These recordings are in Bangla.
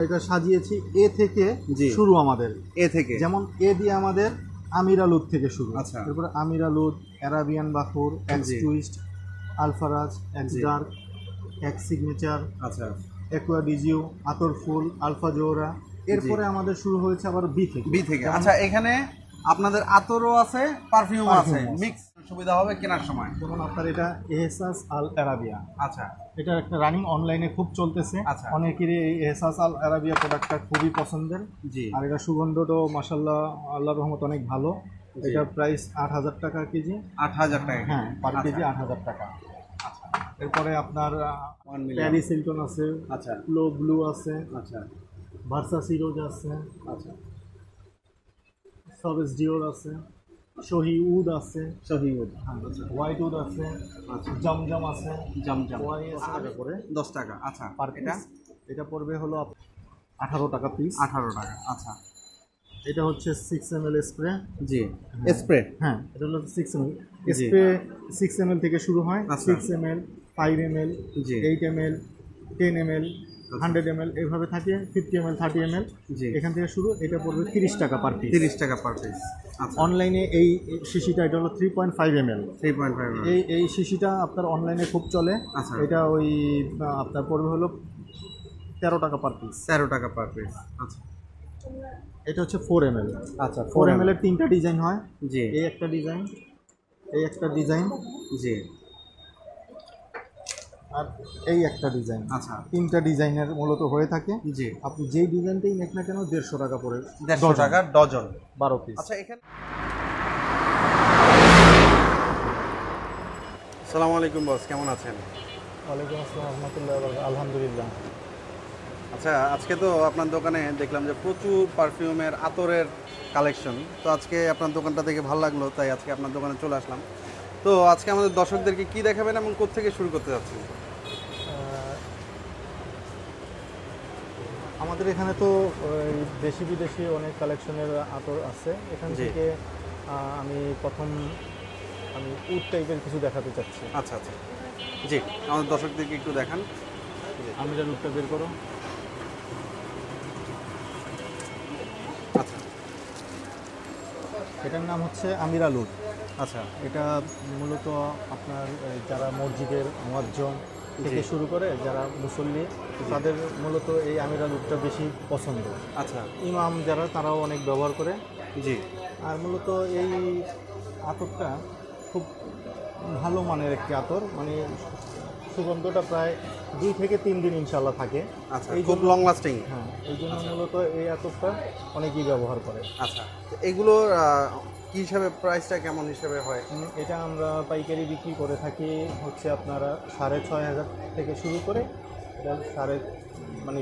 এটা সাজিয়েছি এ থেকে। শুরু আমাদের। এ থেকে? যেমন এ দিয়ে আমাদের আমিরা লুদ থেকে শুরু। আচ্ছা। তারপরে আমিরা লুদ অ্যারাবিয়ান বাফুর এক্স টুইস্ট আলফারাজ এক্স। ডার্ক এক্স সিগনেচার আচ্ছা। একুয়া ডিজিও আতর ফুল আলফা জোহরা। এরপরে আমাদের শুরু হয়েছে আবার বি থেকে। বি থেকে। আচ্ছা এখানে আপনাদের আতরও আছে পারফিউম আছে। মিক্স সুবিধা হবে কেনার সময়। যেমন আপনার এটা এহসাস আল আরাবিয়া আচ্ছা। এটা একটা রানিং অনলাইনে খুব চলতেছে। আচ্ছা। অনেকেরই এই এহসাস আল আরাবিয়া প্রোডাক্টটা খুবই পছন্দের। জি। আর এটা সুগন্ধটাও মাসাল্লাহ আল্লাহর রহমত অনেক ভালো। জি। এটা প্রাইস আট হাজার টাকা কেজি। আট হাজার টাকা হ্যাঁ পার আচ্ছা। কেজি আট হাজার টাকা। এরপরে আপনার। প্যারিস আছে। আচ্ছা। ব্লু আছে। আচ্ছা। ভার্সা সিরোজ আছে। আচ্ছা। সবেস ডিওর আছে শহি উড আছে সহিউদ হোয়াইট উড আছে আচ্ছা। জমজম আছে। জমজম টাকা করে? দশ টাকা আচ্ছা পার এটা? এটা পড়বে হলো আঠারো টাকা পিস আঠারো টাকা আচ্ছা। এটা হচ্ছে সিক্স এম এল স্প্রে জি স্প্রে হ্যাঁ এটা হলো six M L spray six M L থেকে শুরু হয় আচ্ছা। Six M L five M L জি। Eight M L ten M L hundred M L এভাবে থাকে fifty M L thirty M L. জি। এখান থেকে শুরু এটা পড়বে তিরিশ টাকা পার পিস তিরিশ টাকা পার পিস আচ্ছা। অনলাইনে এই শিশিটা এটা হলো three point five M L three point five এই এই শিশিটা আপনার অনলাইনে খুব চলে। আচ্ছা। এটা ওই আপনার পড়বে হলো তেরো টাকা পার পিস তেরো টাকা পার পিস আচ্ছা। এটা হচ্ছে ফোর এম এল আচ্ছা ফোর এম এল এর তিনটা ডিজাইন হয়। জি। এই একটা ডিজাইন এই একটা ডিজাইন জি। আর এই একটা ডিজাইন। আচ্ছা। তিনটা ডিজাইনের মূলত হয়ে থাকে। জি। আপনি যেই ডিজাইনটাই নেক না কেন দেড়শো টাকা পড়ে দেড়শো টাকা ডজন। বারো পিস আচ্ছা এখানে আসসালামু আলাইকুম বস কেমন আছেন? ওয়ালাইকুম আসসালাম রহমতুল্লাহ আলহামদুলিল্লাহ। আচ্ছা আজকে তো আপনার দোকানে দেখলাম যে প্রচুর পারফিউমের আতরের কালেকশন তো আজকে আপনার দোকানটা দেখে ভালো লাগল তাই আজকে আপনার দোকানে চলে আসলাম। তো আজকে আমাদের দর্শকদেরকে কি দেখাবেন এবং কোথেকে শুরু করতে যাচ্ছেন? আমাদের এখানে তো ওই দেশি বিদেশি অনেক কালেকশনের আতর আছে। এখান থেকে আমি প্রথম আমি উড টাইপের কিছু দেখাতে চাচ্ছি। আচ্ছা আচ্ছা। জি আমাদের দর্শকদেরকে একটু দেখান। আমি যা উডটা বের করো। আচ্ছা। এটার নাম হচ্ছে আমিরা লুড আচ্ছা। এটা মূলত আপনার যারা মসজিদের মোয়াজ্জম থেকে শুরু করে যারা মুসল্লি তাদের মূলত এই আমিরা লুডটা বেশি পছন্দ। আচ্ছা। ইমাম যারা তারাও অনেক ব্যবহার করে। জি। আর মূলত এই আতরটা খুব ভালো মানের একটি আতর। মানে সুগন্ধটা প্রায় দুই থেকে তিন দিন ইনশাল্লাহ থাকে। আচ্ছা এই খুব লং লাস্টিং হ্যাঁ এই জন্য মূলত এই আতরটা অনেকেই ব্যবহার করে। আচ্ছা আহ, কি হিসাবে প্রাইসটা কেমন হিসাবে হয়? এটা আমরা পাইকারি বিক্রি করে থাকি হচ্ছে আপনারা সাড়ে ছয় হাজার থেকে শুরু করে এটা সাড়ে মানে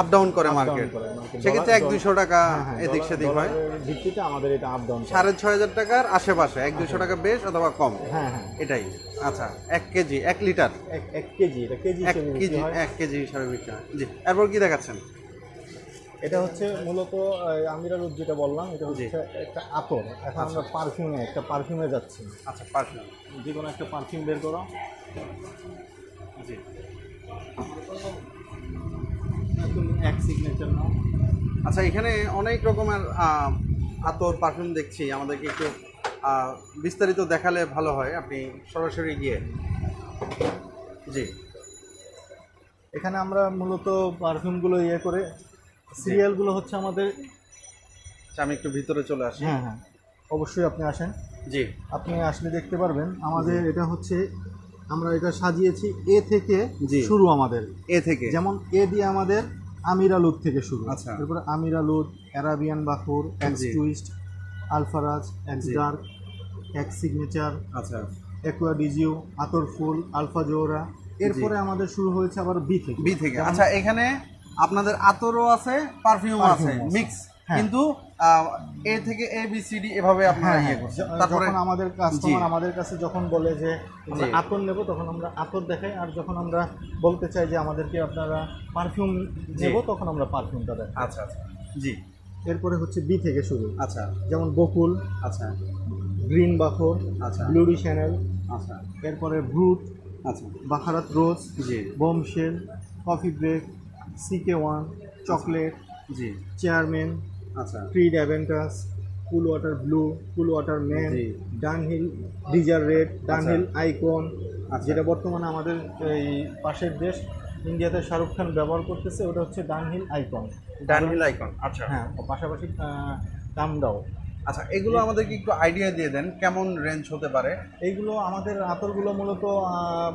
আপ ডাউন করে মার্কেট সেক্ষেত্রে এক দুইশো টাকা হ্যাঁ, হ্যাঁ, এদিক সেদিক হয়। ভিত্তিতে আমাদের এটা আপ ডাউন সাড়ে ছয় হাজার টাকার আশেপাশে এক দুইশো টাকা বেশ অথবা কম? হ্যাঁ হ্যাঁ। এটাই। আচ্ছা এক কেজি এক লিটার? এক কেজি এটা কেজি এক কেজি হয়। এক কেজি হিসাবে বিক্রি হয়। জি এরপর কি দেখাচ্ছেন? এটা হচ্ছে মূলত আহ, আমিরা যেটা বললাম এটা। হচ্ছে একটা আতর। এখন আমরা পারফিউমে একটা পারফিউমে যাচ্ছি। আচ্ছা পারফিউম। যে কোনো একটা পারফিউম বের করো। জি। এক সিগনেচার নাও। আচ্ছা এখানে অনেক রকমের আতর পারফিউম দেখছি। আমাদেরকে একটু বিস্তারিত দেখালে ভালো হয়। আপনি সরাসরি গিয়ে। জি। এখানে আমরা মূলত পারফিউমগুলো ইয়ে করে সিরিয়ালগুলো হচ্ছে আমাদের আচ্ছা আমি একটু ভিতরে চলে আসি। হ্যাঁ হ্যাঁ। অবশ্যই আপনি আসেন। জি। আপনি আসলে দেখতে পারবেন আমাদের এটা হচ্ছে আমরা এটা সাজিয়েছি এ থেকে জি। শুরু আমাদের। এ থেকে? যেমন এ দিয়ে আমাদের আমিরা লুদ থেকে শুরু। আচ্ছা। তারপরে আমিরা লুদ অ্যারাবিয়ান বাকুর এক্স জি। Twist আলফারাজ X G. Dark X signature আচ্ছা। একুয়া ডিজিও আতর ফুল আলফা জোহরা। এরপরে আমাদের শুরু হয়েছে আবার বি থেকে। বি থেকে। যেমন- আচ্ছা এখানে আপনাদের আতরও আছে পারফিউম আছে মিক্স হ্যাঁ। কিন্তু এ থেকে এ বি সি ডি এভাবে আপনারা হ্যাঁ ইয়ে হ্যাঁ করছেন। তারপরে আমাদের কাস্টমার আমাদের কাছে যখন বলে যে। আতর নেব তখন আমরা আতর দেখাই। আর যখন আমরা বলতে চাই যে আমাদেরকে আপনারা পারফিউম। নেব তখন আমরা পারফিউমটা দেখাই। আচ্ছা আচ্ছা। জি। এরপরে হচ্ছে বি থেকে শুরু। আচ্ছা। যেমন বকুল আচ্ছা। গ্রিন বাখর আচ্ছা। ব্লুডি চ্যানেল আচ্ছা। এরপরে ব্রুট আচ্ছা। বাখারাত রোজ জি। Bombshell coffee break CK One chocolate জি। চেয়ারম্যান আচ্ছা। Free Aventus Cool Water blue Cool Water man জি। Dunhill Desire Red Dunhill Icon. যেটা বর্তমানে আমাদের এই পাশের দেশ ইন্ডিয়াতে শাহরুখ খান ব্যবহার করতেছে ওটা হচ্ছে ডানহিল আইকন ডানহিল আইকন আচ্ছা। হ্যাঁ পাশাপাশি দামটাও। আচ্ছা এগুলো আমাদেরকে একটু আইডিয়া দিয়ে দেন কেমন রেঞ্জ হতে পারে? এইগুলো আমাদের আতরগুলো মূলত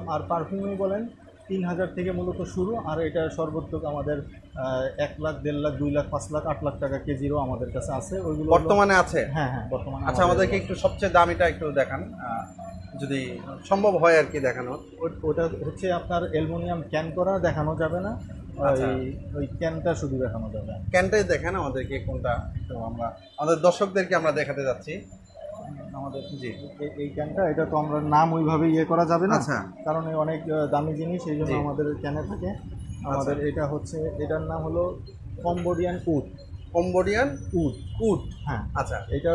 আর পারফিউমই বলেন তিন হাজার থেকে মূলত শুরু আর এটা সর্বোচ্চ আমাদের এক লাখ দেড় লাখ দুই লাখ পাঁচ লাখ আট লাখ টাকা কেজিরও আমাদের কাছে আছে। ওইগুলো বর্তমানে আছে? হ্যাঁ হ্যাঁ বর্তমানে আচ্ছা আমাদেরকে একটু সবচেয়ে দামিটা একটু দেখান যদি সম্ভব হয় আর কি দেখানো। ওটা হচ্ছে আপনার অ্যালুমিনিয়াম ক্যান করা দেখানো যাবে না। আচ্ছা। ওই ওই ক্যানটা শুধু দেখানো যাবে। ক্যানটাই দেখেন আমাদেরকে কোনটা তো আমরা আমাদের দর্শকদেরকে আমরা দেখাতে যাচ্ছি। আমাদের জি। এই- ক্যানটা এটা তো আমরা নাম ওইভাবে ইয়ে করা যাবে না। আচ্ছা। কারণ এই অনেক দামি জিনিস এই জন্য আমাদের ক্যানে থাকে। আমাদের এটা হচ্ছে এটার নাম হলো Cambodian oud Cambodian oud oud হ্যাঁ। আচ্ছা। এটা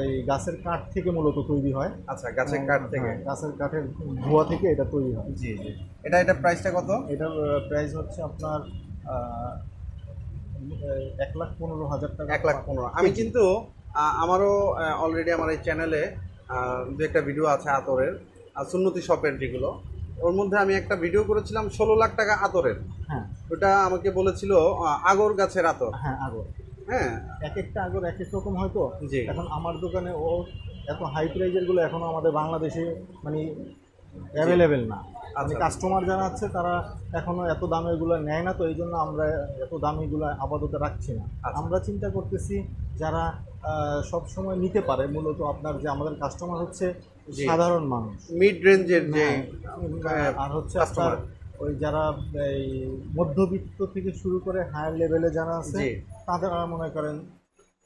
এই গাছের কাঠ থেকে মূলত তৈরি হয়। আচ্ছা গাছের কাঠ থেকে। হ্যাঁ, গাছের কাঠের ধোয়া থেকে এটা তৈরি হয়। জি জি। এটা এটা প্রাইসটা কত? এটার প্রাইস হচ্ছে আপনার এক লাখ পনেরো হাজার টাকা। এক লাখ পনেরো। আমি কিন্তু আমারও অলরেডি আমার এই চ্যানেলে দু একটা ভিডিও আছে আতরের আর সুন্নতি শপের যেগুলো। ওর মধ্যে আমি একটা ভিডিও করেছিলাম ষোলো লাখ টাকা আতরের। হ্যাঁ। ওটা আমাকে বলেছিল আগর গাছের আতর। হ্যাঁ আগর। হ্যাঁ। এক একটা আগর এক এক রকম হয়তো? জি। এখন আমার দোকানে ও এত হাই প্রাইজেরগুলো এখনও আমাদের বাংলাদেশে মানে অ্যাভেলেবেল না। আচ্ছা। কাস্টমার যারা আছে তারা এখনও এত দামেরগুলো নেয় না তো এই জন্য আমরা এত দামি গুলো আপাতত রাখছি না। আচ্ছা। আমরা চিন্তা করতেছি যারা সব সময় নিতে পারে মূলত আপনার যে আমাদের কাস্টমার হচ্ছে সাধারণ মানুষ। মিড রেঞ্জের যে হ্যাঁ, আর হচ্ছে আপনার ওই যারা এই মধ্যবিত্ত থেকে শুরু করে হায়ার লেভেলে যারা আছে। তাদের মনে করেন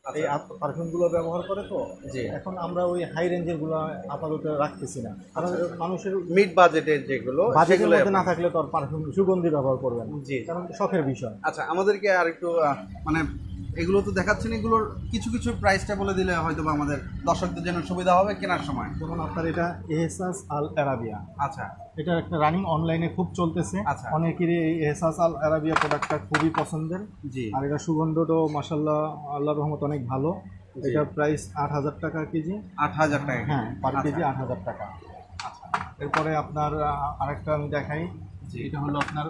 এই পারফিউমগুলো ব্যবহার করে তো। এখন আমরা ওই হাই রেঞ্জেরগুলো আপাতত রাখতেছি না। কারণ মানুষের মিড বাজেটের যেগুলো বাজেটের মধ্যে না থাকলে তো আর পারফিউম সুগন্ধি ব্যবহার করবে না। জি। কারণ শখের বিষয়। আচ্ছা আমাদেরকে আর একটু মানে এগুলো তো দেখাচ্ছেন এগুলোর কিছু কিছু প্রাইসটা বলে দিলে হয়তো বা আমাদের দর্শকদের জন্য সুবিধা হবে কেনার সময়। যেমন আপনার এটা এহসাস আল আরাবিয়া। আচ্ছা। এটা একটা রানিং অনলাইনে খুব চলতেছে। আচ্ছা। অনেকেরই এই এহসাস আল আরাবিয়া প্রোডাক্টটা খুবই পছন্দের। জি। আর এটা সুগন্ধটাও মাসাল্লাহ আল্লাহর রহমত অনেক ভালো। এটার প্রাইস আট হাজার টাকা কেজি। আট হাজার টাকা হ্যাঁ পার আচ্ছা। কেজি আট হাজার টাকা। আচ্ছা। এরপরে আপনার আরেকটা আমি দেখাই। জি। এটা হলো আপনার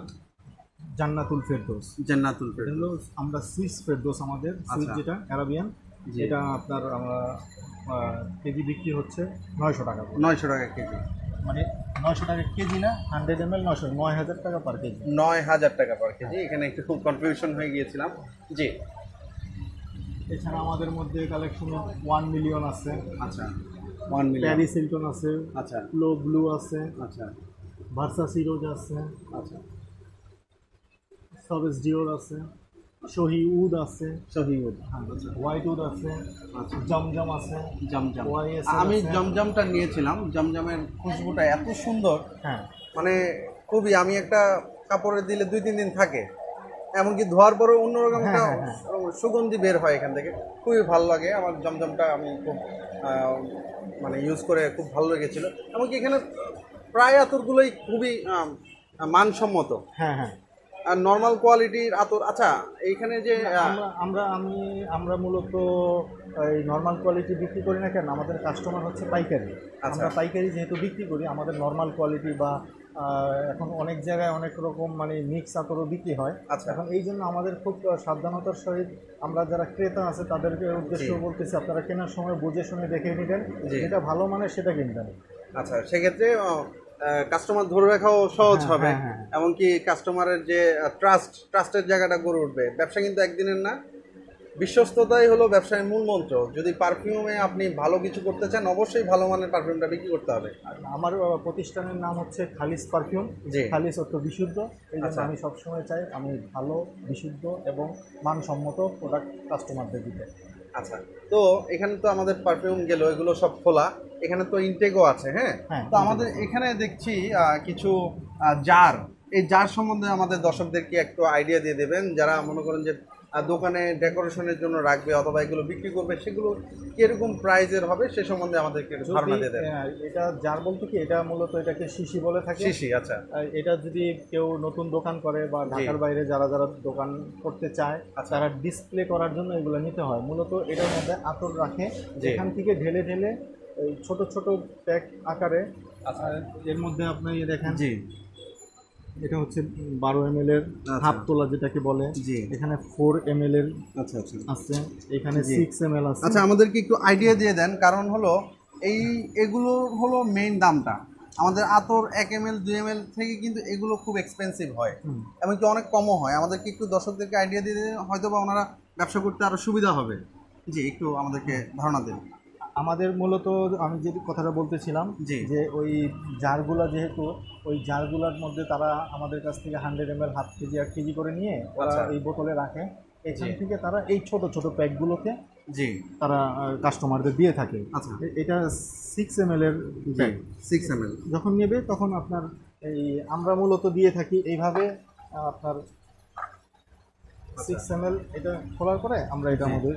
জান্নাতুল ফেরদৌস। জান্নাতুল ফেরদৌস। আমরা সুইস ফেরদৌস আমাদের সুইস আচ্ছা। যেটা অ্যারাবিয়ান। এটা আপনার আমরা কেজি বিক্রি হচ্ছে নয়শো টাকা নয়শো টাকা কেজি। মানে নয়শো টাকা কেজি না হান্ড্রেড এম এল নয়শো নয় হাজার টাকা পার কেজি। নয় হাজার টাকা পার কেজি এখানে একটু খুব কনফিউশন হয়ে গিয়েছিলাম। জি। এছাড়া আমাদের মধ্যে কালেকশন ওয়ান মিলিয়ন আছে। আচ্ছা ওয়ান মিলিয়ন প্যারিস হিলটন আছে। আচ্ছা। ব্লু আছে। আচ্ছা। ভার্সা সিরোজ আছে। আচ্ছা। সবেস ডিওর আছে শহি উড আছে সহিউদ হোয়াইট উদ আছে আচ্ছা জমজম আছে জমজম। আমি জমজমটা নিয়েছিলাম জমজমের খুশবুটা এত সুন্দর হ্যাঁ। মানে খুবই আমি একটা কাপড়ে দিলে দুই তিন দিন থাকে এমনকি ধোয়ার পরেও অন্যরকম একটা হ্যাঁ, হ্যাঁ, সুগন্ধি বের হয় এখান থেকে খুবই ভালো লাগে আমার জমজমটা আমি খুব মানে ইউজ করে খুব ভালো লেগেছিল এমনকি এখানে প্রায় আতরগুলোই খুবই মানসম্মত। হ্যাঁ হ্যাঁ। আর নর্মাল কোয়ালিটির আতর আচ্ছা এইখানে যে আমরা আমি আমরা মূলত এই নর্মাল কোয়ালিটি বিক্রি করি না কেন আমাদের কাস্টমার হচ্ছে পাইকারি আচ্ছা। আমরা পাইকারি যেহেতু বিক্রি করি আমাদের নর্মাল কোয়ালিটি বা এখন অনেক জায়গায় অনেক রকম মানে মিক্স আতরও বিক্রি হয় আচ্ছা। এখন এই জন্য আমাদের খুব সাবধানতার সহিত আমরা যারা ক্রেতা আছে তাদেরকে উদ্দেশ্য। বলতেছি আপনারা কেনার সময় বুঝে শুনে দেখে নেবেন। যেটা ভালো মানে সেটা কিনবেন আচ্ছা সেক্ষেত্রে কাস্টমার ধরে রাখাও সহজ হ্যাঁ, হবে। হ্যাঁ, হ্যাঁ। এমনকি কাস্টমারের যে ট্রাস্ট ট্রাস্টের জায়গাটা গড়ে উঠবে। ব্যবসা কিন্তু একদিনের না। বিশ্বস্ততাই হলো ব্যবসায় মূল মন্ত্র। যদি পারফিউমে আপনি ভালো কিছু করতে চান অবশ্যই ভালো মানের পারফিউমটা বিক্রি করতে হবে। আর আমার প্রতিষ্ঠানের নাম হচ্ছে খালিস পারফিউম জি। খালিস অর্থ বিশুদ্ধ। এই জন্য আচ্ছা। আমি সবসময় চাই আমি ভালো বিশুদ্ধ এবং মানসম্মত প্রোডাক্ট কাস্টমারদের দিতে। আচ্ছা তো এখানে তো আমাদের পারফিউম গেল এগুলো সব খোলা। এখানে তো ইনটেকও আছে হ্যাঁ? হ্যাঁ, তো আমাদের এখানে দেখছি আহ, কিছু জার এই জার সম্বন্ধে আমাদের দর্শকদেরকে একটু আইডিয়া দিয়ে দেবেন যারা মনে করেন যে দোকানে ডেকোরেশনের জন্য রাখবে অথবা এগুলো বিক্রি করবে সেগুলো কীরকম প্রাইজের হবে সে সম্বন্ধে আমাদেরকে ধারণা দিয়ে দেন। এটা যার বলতে কি এটা মূলত এটাকে শিশি বলে থাকে। শিশি আচ্ছা। এটা যদি কেউ নতুন দোকান করে বা ঢাকার বাইরে যারা যারা দোকান করতে চায় আচ্ছা। তারা ডিসপ্লে করার জন্য এগুলো নিতে হয়। মূলত এটার মধ্যে আতর রাখে। যেখান থেকে ঢেলে ঢেলে ছোট ছোট প্যাক আকারে আচ্ছা। এর মধ্যে আপনি দেখেন জি। এটা হচ্ছে বারো এম এর আচ্ছা। হাফ তোলা যেটাকে বলে। এখানে ফোর এম এর আচ্ছা আচ্ছা। আছে। এখানে সিক্স এম এল আছে। আচ্ছা আমাদেরকে একটু আইডিয়া দিয়ে দেন। কারণ হলো এই এগুলো হলো মেইন দামটা। আমাদের আতর এক এম এল দুই এম এল থেকে কিন্তু এগুলো খুব এক্সপেন্সিভ হয়। এমনকি অনেক কমও হয়। আমাদেরকে একটু দর্শকদেরকে আইডিয়া দিয়ে হয়তো বা ওনারা ব্যবসা করতে আরও সুবিধা হবে। জি একটু আমাদেরকে ধারণা দিন। আমাদের মূলত আমি যে কথাটা বলতেছিলাম। যে ওই জারগুলা যেহেতু ওই জারগুলার মধ্যে তারা আমাদের কাছ থেকে hundred M L half KG এক কেজি করে নিয়ে ওরা আচ্ছা। এই বোতলে রাখে। এখান থেকে তারা এই ছোট ছোট প্যাকগুলোকে জি। তারা কাস্টমারদের দিয়ে থাকে। আচ্ছা। এটা সিক্স এম এল এর প্যাক সিক্স এম এল যখন নেবে তখন আপনার এই আমরা মূলত দিয়ে থাকি এইভাবে আপনার সিক্স এম এল এটা খোলার পরে আমরা এটা জি।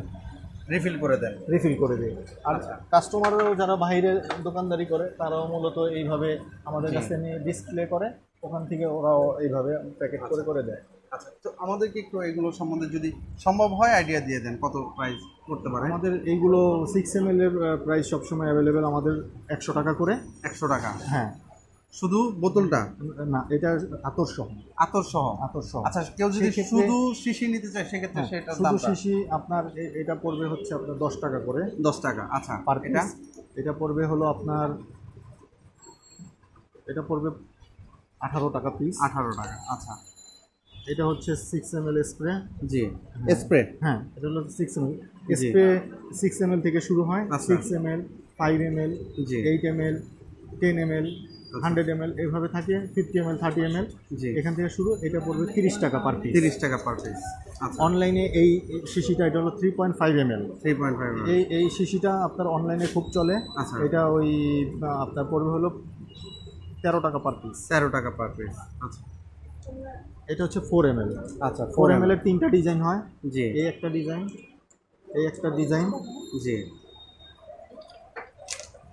রিফিল করে দেন। রিফিল করে দিই আর আচ্ছা। কাস্টমারও যারা বাইরে দোকানদারি করে তারাও মূলত এইভাবে আমাদের কাছে নিয়ে ডিসপ্লে করে ওখান থেকে ওরাও এইভাবে প্যাকেট করে করে দেয়। আচ্ছা। তো আমাদেরকে একটু এগুলো সম্বন্ধে যদি সম্ভব হয় আইডিয়া দিয়ে দেন কত প্রাইস করতে পারে আমাদের এইগুলো সিক্স এম এল এর প্রাইস সবসময় অ্যাভেলেবেল আমাদের একশো টাকা করে। একশো টাকা। হ্যাঁ। শুধু বোতলটা? না এটা আতর সহ আতর সহ আতর সহ আচ্ছা কেউ যদি শুধু শিশি নিতে চায় সেক্ষেত্রে হ্যাঁ, সেটার শুধু শিশি আপনার এটা পড়বে হচ্ছে আপনার দশ টাকা করে। দশ টাকা আচ্ছা পার এটা? এটা পড়বে হলো আপনার এটা পড়বে আঠারো টাকা পিস। আঠারো টাকা আচ্ছা। এটা হচ্ছে six M L spray G spray হ্যাঁ এটা হলো six M L spray six M L থেকে শুরু হয়। Six M L five M L G. Eight M L ten M L hundred M L এভাবে থাকে fifty M L thirty M L এখান থেকে শুরু এটা পড়বে তিরিশ টাকা পার পিস তিরিশ টাকা পার পিস আচ্ছা। অনলাইনে এই এই শিশিটা এটা হলো three point five M L three point five এই এই শিশিটা আপনার অনলাইনে খুব চলে। আচ্ছা। এটা ওই আপনার পড়বে হলো তেরো টাকা পার পিস তেরো টাকা পার পিস আচ্ছা। এটা হচ্ছে ফোর এম এল আচ্ছা ফোর এম এল এর তিনটা ডিজাইন হয়। জি। এই একটা ডিজাইন এই একটা ডিজাইন জি।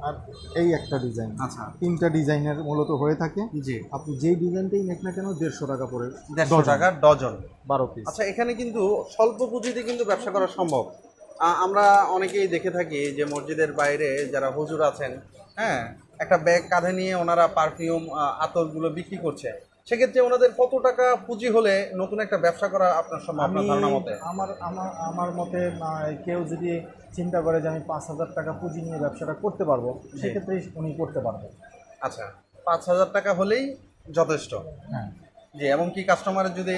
আর এই একটা ডিজাইন। আচ্ছা। তিনটা ডিজাইনের মূলত হয়ে থাকে। জি। আপনি যেই ডিজাইনটাই নেক না কেন দেড়শো টাকা পড়ে দেড়শো টাকা ডজন। বারো পিস আচ্ছা এখানে কিন্তু স্বল্প পুঁজিতে কিন্তু ব্যবসা করা সম্ভব। আমরা অনেকেই দেখে থাকি যে মসজিদের বাইরে যারা হুজুর আছেন হ্যাঁ একটা ব্যাগ কাঁধে নিয়ে ওনারা পারফিউম আতরগুলো বিক্রি করছে। সেক্ষেত্রে ওনাদের কত টাকা পুঁজি হলে নতুন একটা ব্যবসা করা আপনার সম্ভব আপনার ধারণা মতে? আমার আমার আমার মতে কেউ যদি চিন্তা করে যে আমি পাঁচ হাজার টাকা পুঁজি নিয়ে ব্যবসাটা করতে পারব সেক্ষেত্রে উনি করতে পারবে আচ্ছা পাঁচ হাজার টাকা হলেই যথেষ্ট। হ্যাঁ। জি এবং কি কাস্টমারের যদি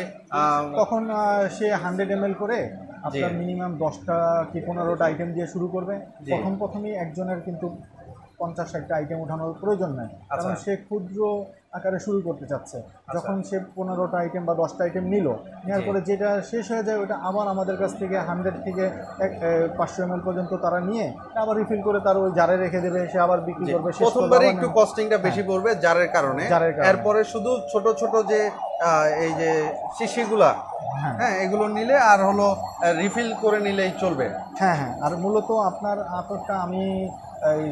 তখন সে হান্ড্রেড এম করে আপনার মিনিমাম দশটা কি পনেরোটা আইটেম দিয়ে শুরু করবে? প্রথম প্রথমেই একজনের কিন্তু পঞ্চাশ ষাটটা আইটেম ওঠানোর প্রয়োজন নাই। কারণ আচ্ছা। সে ক্ষুদ্র আকারে শুরু করতে চাচ্ছে। যখন সে পনেরোটা আইটেম বা দশটা আইটেম নিল নেওয়ার পরে যেটা শেষ হয়ে যায় ওটা আবার আমাদের কাছ থেকে হান্ড্রেড থেকে এক পাঁচশো এম পর্যন্ত তারা নিয়ে আবার রিফিল করে তার ওই জারে রেখে দেবে সে আবার বিক্রি করবে প্রথমবারে একটু কস্টিংটা বেশি পড়বে জারের কারণে। এরপরে শুধু ছোট ছোট যে এই যে শিশিগুলা হ্যাঁ। হ্যাঁ এগুলো নিলে আর হলো রিফিল করে নিলেই চলবে। হ্যাঁ হ্যাঁ। আর মূলত আপনার আতরটা আমি এই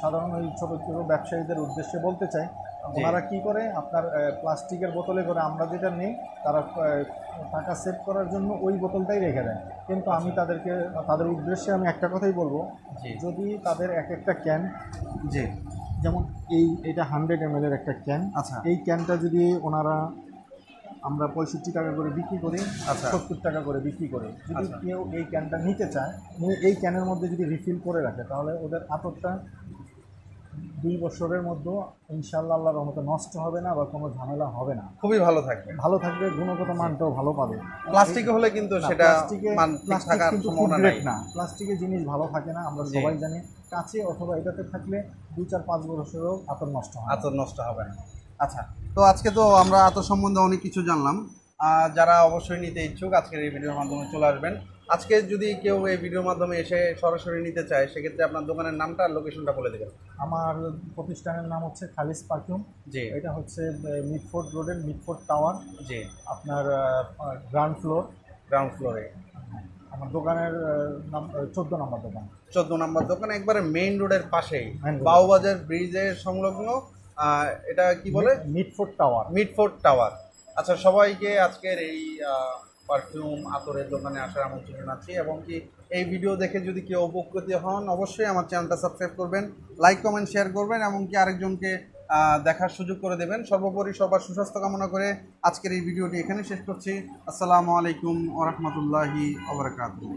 সাধারণ ওই ছোটো ছোটো ব্যবসায়ীদের উদ্দেশ্যে বলতে চাই ওনারা কি করে আপনার প্লাস্টিকের বোতলে করে আমরা যেটা নেই তারা টাকা সেভ করার জন্য ওই বোতলটাই রেখে দেয়। কিন্তু আমি তাদেরকে তাদের উদ্দেশ্যে আমি একটা কথাই বলব যদি তাদের এক একটা ক্যান যে যেমন এই এটা হান্ড্রেড এম এর একটা ক্যান আচ্ছা। এই ক্যানটা যদি ওনারা আমরা পঁয়ষট্টি টাকা করে বিক্রি করি আচ্ছা। সত্তর টাকা করে বিক্রি করি। যদি আচ্ছা। কেউ এই ক্যানটা নিতে চায় নিয়ে এই ক্যানের মধ্যে যদি রিফিল করে রাখে তাহলে ওদের আতরটা দুই বছরের মধ্যে ইনশাল্লাহ আল্লাহর রহমতে নষ্ট হবে না বা কোনো ঝামেলা হবে না। খুবই ভালো থাকবে। ভালো থাকবে গুণগত মানটাও ভালো পাবে। প্লাস্টিক হলে কিন্তু সেটা প্লাস্টিকে প্লাস্টিক কিন্তু না। প্লাস্টিকের জিনিস ভালো থাকে না আমরা সবাই জানি। কাছে অথবা এটাতে থাকলে দুই চার পাঁচ বছরেও আতর নষ্ট হয়। আতর নষ্ট হবে না। আচ্ছা তো আজকে তো আমরা আতর সম্বন্ধে অনেক কিছু জানলাম। যারা অবশ্যই নিতে ইচ্ছুক আজকের এই ভিডিওর মাধ্যমে চলে আসবেন। আজকে যদি কেউ এই ভিডিওর মাধ্যমে এসে সরাসরি নিতে চায় সেক্ষেত্রে আপনার দোকানের নামটা আর লোকেশনটা বলে দেবেন। আমার প্রতিষ্ঠানের নাম হচ্ছে খালিস পারফিউম। জি। এটা হচ্ছে মিডফোর্ড রোডের মিডফোর্ড টাওয়ার। জি। আপনার গ্রাউন্ড ফ্লোর। গ্রাউন্ড ফ্লোরে। আমার দোকানের নাম চোদ্দ নম্বর দোকান। চোদ্দ নম্বর দোকান একবারে মেইন রোডের পাশেই। বাউবাজার ব্রিজের সংলগ্ন এটা কি বলে? মিটফোর্ড টাওয়ার মিডফোর্ড টাওয়ার আচ্ছা সবাইকে আজকের এই পারফিউম আতরের দোকানে আসার আমন্ত্রণ জানাচ্ছি এবং কি এই ভিডিও দেখে যদি কেউ উপকৃত হন অবশ্যই আমার চ্যানেলটা সাবস্ক্রাইব করবেন লাইক কমেন্ট শেয়ার করবেন এবং কি আরেকজনকে দেখার সুযোগ করে দেবেন। সর্বোপরি সবার সুস্বাস্থ্য কামনা করে আজকের এই ভিডিওটি এখানে শেষ করছি। আসসালামু আলাইকুম ওরহমতুল্লাহি ওবরাকাতুহ